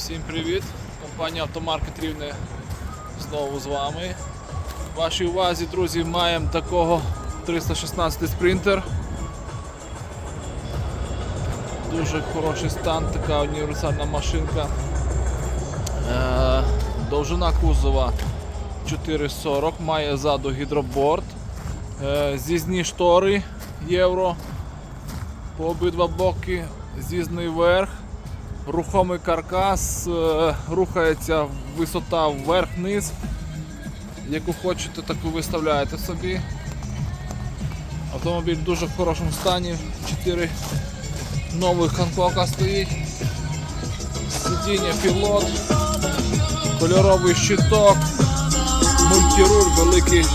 Всім привіт! Компанія Автомаркет Рівне знову з вами. В вашій увазі, друзі, маємо такого 316 спринтер. Дуже хороший стан, така універсальна машинка. Е, довжина кузова 4,40, має ззаду гідроборд. Е, з'їзні штори євро по обидва боки, з'їзний верх, рухомий каркас, е, рухається висота вверх-вниз. Яку хочете, таку виставляєте собі. Автомобіль дуже в хорошому стані. 4 нових Ханкока стоїть. Сидіння пілот, кольоровий щиток, мультируль, великий,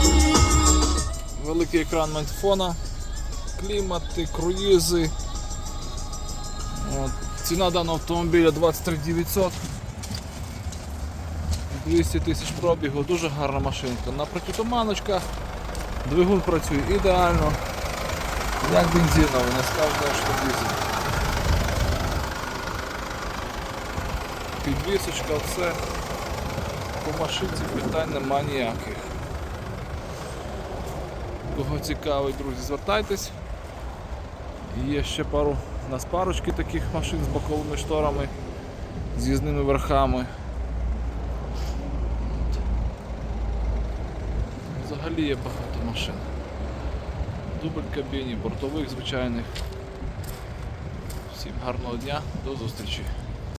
великий екран ментфона клімати, круїзи. От. Ціна даного автомобіля 23 900. 200 тисяч пробігу, дуже гарна машинка. На протитуманочках двигун працює ідеально. Як бензиновий, не скажете, що дизель. Підвісочка, все. По машинці питань нема ніяких. Кого цікавить, друзі, звертайтесь. Є ще пару у нас парочки таких машин з боковими шторами, з'їзними верхами. Взагалі є багато машин. Дубль кабіні, бортових звичайних. Всім гарного дня, до зустрічі.